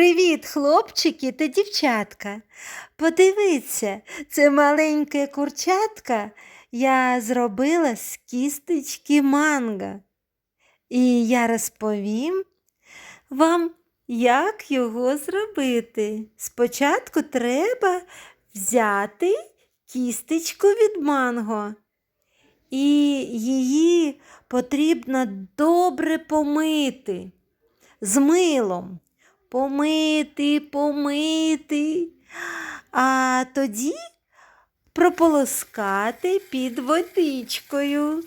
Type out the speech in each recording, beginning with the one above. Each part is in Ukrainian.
Привіт, хлопчики та дівчатка. Подивіться, це маленьке курчатка я зробила з кісточки манго. І я розповім вам, як його зробити. Спочатку треба взяти кісточку від манго. І її потрібно добре помити з милом. Помити, помити, а тоді прополоскати під водичкою.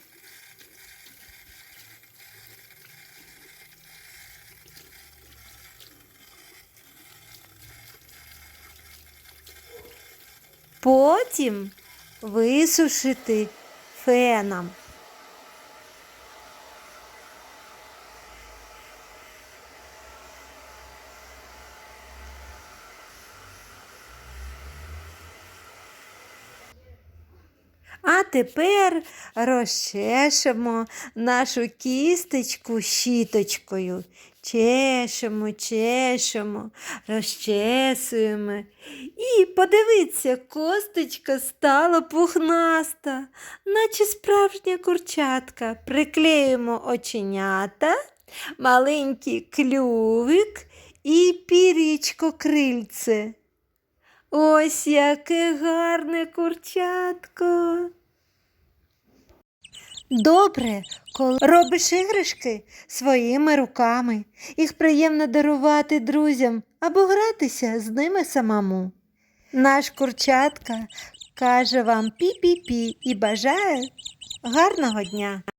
Потім висушити феном. А тепер розчешемо нашу кісточку щіточкою. Чешемо, чешемо, розчесуємо. І подивіться, косточка стала пухнаста, наче справжня курчатка. Приклеїмо оченята, маленький клювик і пірічко крильце. Ось яке гарне курчатко. Добре, коли робиш іграшки своїми руками. Їх приємно дарувати друзям або гратися з ними самому. Наш курчатка каже вам пі-пі-пі і бажає гарного дня.